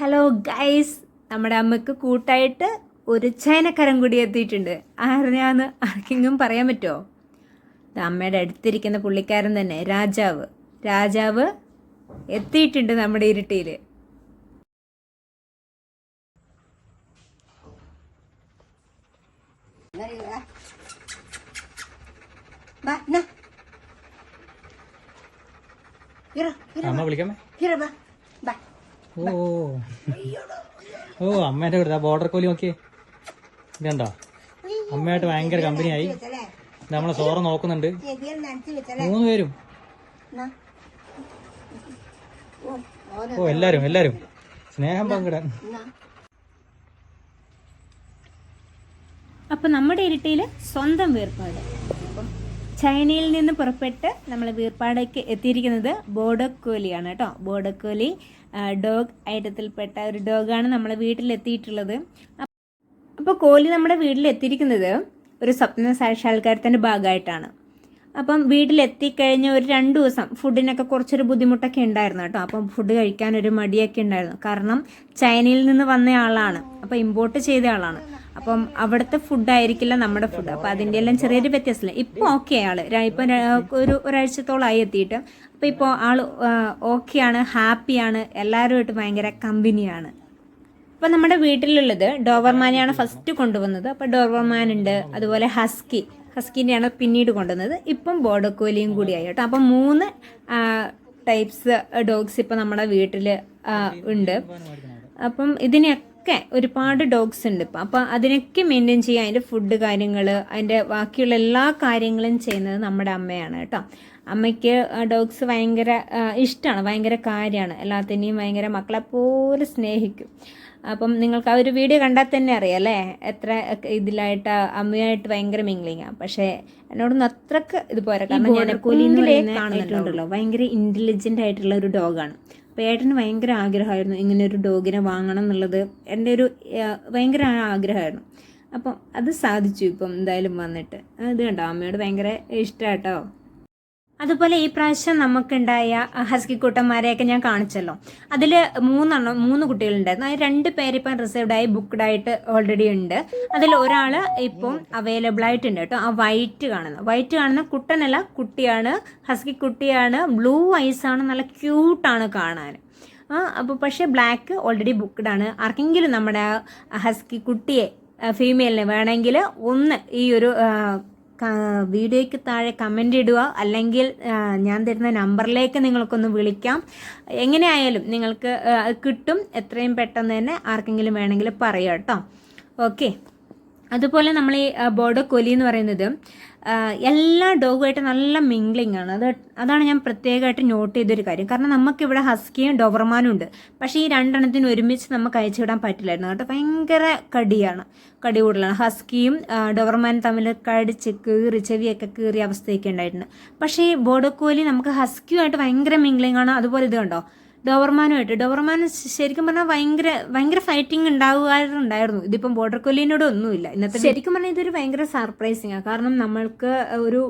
Hello guys നമ്മുടെ അമ്മയ്ക്ക് കൂട്ടായിട്ട് ഒരു ചൈനക്കരം കൂടി എത്തിയിട്ടുണ്ട്. ആരെയാന്ന് ആർക്കെങ്കിലും പറയാൻ പറ്റുമോ ഇത് അമ്മയുടെ അടുത്തിരിക്കുന്ന പുള്ളിക്കാരൻ തന്നെ രാജാവ്. രാജാവ് എത്തിയിട്ടുണ്ട് നമ്മുടെ ഇരുട്ടിയിൽ അമ്മ വിളിക്കാമേ. ഓ. ഓ അമ്മേന്റെ കൊടുത്ത ബോർഡർ കോലി നോക്കിയേ. ഇതുണ്ടോ? അമ്മയായിട്ട് ഭയങ്കര കമ്പനിയായി. നമ്മളെ സോറ നോക്കുന്നുണ്ട്. മൂന്ന് പേരും. ഓ, എല്ലാരും എല്ലാരും. സ്നേഹം പങ്കിടാൻ. അപ്പൊ നമ്മുടെ ഇരട്ടിയിൽ സ്വന്തം വീർപ്പാട് അപ്പം ചൈനയിൽ നിന്ന് പുറപ്പെട്ട് നമ്മൾ വീർപ്പാടേക്ക് എത്തിയിരിക്കുന്നത് ബോഡക്കോലിയാണ് കേട്ടോ. ബോഡക്കോലി ഡോഗ് ഐറ്റത്തിൽപ്പെട്ട ഒരു ഡോഗാണ് നമ്മളെ വീട്ടിലെത്തിയിട്ടുള്ളത്. അപ്പോൾ കോലി നമ്മുടെ വീട്ടിലെത്തിയിരിക്കുന്നത് ഒരു സ്വപ്ന സാക്ഷാത്കാരത്തിന്റെ ഭാഗമായിട്ടാണ്. അപ്പം വീട്ടിലെത്തിക്കഴിഞ്ഞ ഒരു രണ്ട് ദിവസം ഫുഡിനൊക്കെ കുറച്ചൊരു ബുദ്ധിമുട്ടൊക്കെ ഉണ്ടായിരുന്നു കേട്ടോ. അപ്പം ഫുഡ് കഴിക്കാൻ ഒരു മടിയൊക്കെ ഉണ്ടായിരുന്നു. കാരണം ചൈനയിൽ നിന്ന് വന്ന ആളാണ്. അപ്പം ഇമ്പോർട്ട് ചെയ്ത ആളാണ്. അപ്പം അവിടുത്തെ ഫുഡ് ആയിരിക്കില്ല നമ്മുടെ ഫുഡ് അപ്പം അതിന്റെ എല്ലാം ചെറിയൊരു വ്യത്യാസമില്ല. ഇപ്പോൾ ഓക്കെ ര- ഇപ്പം ഒരു ഒരാഴ്ചത്തോളമായി എത്തിയിട്ട്. അപ്പോൾ ഇപ്പോൾ ആൾ ഓക്കെയാണ് ഹാപ്പിയാണ് എല്ലാവരുമായിട്ട് ഭയങ്കര കമ്പനിയാണ് അപ്പോൾ നമ്മുടെ വീട്ടിലുള്ളത് ഡോവർമാനെയാണ് ഫസ്റ്റ് കൊണ്ടുവന്നത്. അപ്പോൾ ഡോവർമാൻ ഉണ്ട് അതുപോലെ ഹസ്കി. ഹസ്കിനെയാണ് പിന്നീട് കൊണ്ടുവന്നത്. ഇപ്പം ബോർഡർ കോലിയും കൂടിയായി കേട്ടോ. അപ്പം മൂന്ന് ടൈപ്സ് ഡോഗ്സ് ഇപ്പം നമ്മുടെ വീട്ടിൽ ഉണ്ട്. അപ്പം ഇതിനൊക്കെ ഒരുപാട് ഡോഗ്സ് ഉണ്ട് ഇപ്പം. അപ്പം അതിനൊക്കെ മെയിന്റെയിൻ ചെയ്യുക അതിന്റെ ഫുഡ് കാര്യങ്ങൾ അതിന്റെ ബാക്കിയുള്ള എല്ലാ കാര്യങ്ങളും ചെയ്യുന്നത് നമ്മുടെ അമ്മയാണ് കേട്ടോ. അമ്മയ്ക്ക് ഡോഗ്സ് ഭയങ്കര ഇഷ്ടമാണ് ഭയങ്കര കാര്യമാണ് എല്ലാത്തിനെയും ഭയങ്കര മക്കളെ പോലെ സ്നേഹിക്കും. അപ്പം നിങ്ങൾക്ക് ആ ഒരു വീഡിയോ കണ്ടാൽ തന്നെ അറിയാം അല്ലേ? എത്ര ഇതിലായിട്ട് അമ്മയായിട്ട് ഭയങ്കര മിംഗ്ലിങ്ങാണ് പക്ഷേ എന്നോടൊന്നും അത്രയ്ക്ക് ഇത് പോരാ കാരണം ഞാൻ കുലിങ്ങിലേ കാണുന്നുണ്ടല്ലോ ഭയങ്കര ഇന്റലിജന്റ് ആയിട്ടുള്ള ഒരു ഡോഗാണ് അപ്പോൾ ഏട്ടന് ഭയങ്കര ആഗ്രഹമായിരുന്നു ഇങ്ങനെ ഒരു ഡോഗിനെ വാങ്ങണം എന്നുള്ളത്. എന്റെ ഒരു ഭയങ്കര ആഗ്രഹമായിരുന്നു. അപ്പം അത് സാധിച്ചു ഇപ്പം എന്തായാലും വന്നിട്ട്. അത് കണ്ടോ? അമ്മയോട് ഭയങ്കര ഇഷ്ടമാട്ടോ അതുപോലെ ഈ പ്രാവശ്യം നമുക്കുണ്ടായ ഹസ്കി കൂട്ടന്മാരെയൊക്കെ ഞാൻ കാണിച്ചല്ലോ. അതിൽ മൂന്നെണ്ണം മൂന്ന് കുട്ടികളുണ്ടായിരുന്നു. അതിൽ രണ്ട് പേരിപ്പം ഇപ്പം റിസർവ്ഡ് ആയി ബുക്ക്ഡ് ആയിട്ട് ഓൾറെഡി ഉണ്ട്. അതിൽ ഒരാൾ ഇപ്പം അവൈലബിൾ ആയിട്ടുണ്ട് കേട്ടോ. ആ വൈറ്റ് കാണുന്ന വൈറ്റ് കാണുന്ന കുട്ടനല്ല കുട്ടിയാണ്. ഹസ്കി കുട്ടിയാണ്. ബ്ലൂ ഐസാണ് നല്ല ക്യൂട്ടാണ് കാണാൻ. ആ അപ്പോൾ പക്ഷേ ബ്ലാക്ക് ഓൾറെഡി ബുക്ക്ഡ് ആണ്. ആർക്കെങ്കിലും നമ്മുടെ ഹസ്കി കുട്ടിയെ ഫീമെയിലിന് വേണമെങ്കിൽ ഒന്ന് ഈ ഒരു വീഡിയോയ്ക്ക് താഴെ കമന്റ് ഇടുക. അല്ലെങ്കിൽ ഞാൻ തരുന്ന നമ്പറിലേക്ക് നിങ്ങൾക്കൊന്ന് വിളിക്കാം. എങ്ങനെയായാലും നിങ്ങൾക്ക് കിട്ടും. എത്രയും പെട്ടെന്ന് തന്നെ ആർക്കെങ്കിലും വേണമെങ്കിൽ പറയാം കേട്ടോ. ഓക്കെ അതുപോലെ നമ്മൾ ഈ ബോഡോ കൊലി എന്ന് പറയുന്നത് എല്ലാ ഡോഗുമായിട്ട് നല്ല മിംഗ്ലിംഗ് ആണ്. അത് അതാണ് ഞാൻ പ്രത്യേകമായിട്ട് നോട്ട് ചെയ്തൊരു കാര്യം. കാരണം നമുക്കിവിടെ ഹസ്കിയും ഡോവർമാനും ഉണ്ട്. പക്ഷേ ഈ രണ്ടെണ്ണത്തിന് ഒരുമിച്ച് നമുക്ക് അയച്ചു വിടാൻ പറ്റില്ലായിരുന്നു. കേട്ടോ ഭയങ്കര കടിയാണ്. കടി കൂടുതലാണ്. ഹസ്കിയും ഡോവർമാനും തമ്മിൽ കടിച്ച് കീറി ചെവിയൊക്കെ കീറിയ അവസ്ഥയൊക്കെ ഉണ്ടായിട്ടുണ്ട്. പക്ഷേ ഈ കോലി നമുക്ക് ഹസ്കിയുമായിട്ട് ഭയങ്കര മിംഗ്ലിംഗ് ആണ്. അതുപോലെ ഇത് കണ്ടോ? ഡോവർമാനുമായിട്ട്. ഡോവർമാൻ ശരിക്കും പറഞ്ഞാൽ ഭയങ്കര ഭയങ്കര ഫൈറ്റിംഗ് ഉണ്ടാവുകയായിരുന്നു ഇതിപ്പം ബോർഡർ കൊല്ലിനോട് ഒന്നുമില്ല. ഇന്നത്തെ ശരിക്കും പറഞ്ഞാൽ ഇതൊരു ഭയങ്കര സർപ്രൈസിങ് ആണ് കാരണം നമ്മൾക്ക് ഒരു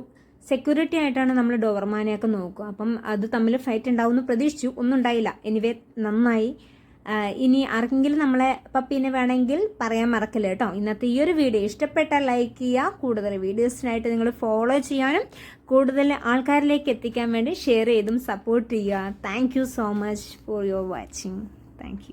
സെക്യൂരിറ്റി ആയിട്ടാണ് നമ്മൾ ഡോവർമാനെയൊക്കെ നോക്കുക. അപ്പം അത് തമ്മിൽ ഫൈറ്റ് ഉണ്ടാവുമെന്ന് പ്രതീക്ഷിച്ചു. ഒന്നും ഉണ്ടായില്ല. എനിവേ നന്നായി. ഇനി ആർക്കെങ്കിലും നമ്മളെ പപ്പീനെ വേണമെങ്കിൽ പറയാൻ മറക്കില്ല കേട്ടോ. ഇന്നത്തെ ഈ ഒരു വീഡിയോ ഇഷ്ടപ്പെട്ടാൽ ലൈക്ക് ചെയ്യുക. കൂടുതൽ വീഡിയോസിനായിട്ട് നിങ്ങൾ ഫോളോ ചെയ്യാനും കൂടുതൽ ആൾക്കാരിലേക്ക് എത്തിക്കാൻ വേണ്ടി ഷെയർ ചെയ്തും സപ്പോർട്ട് ചെയ്യുക. Thank so much for your watching thank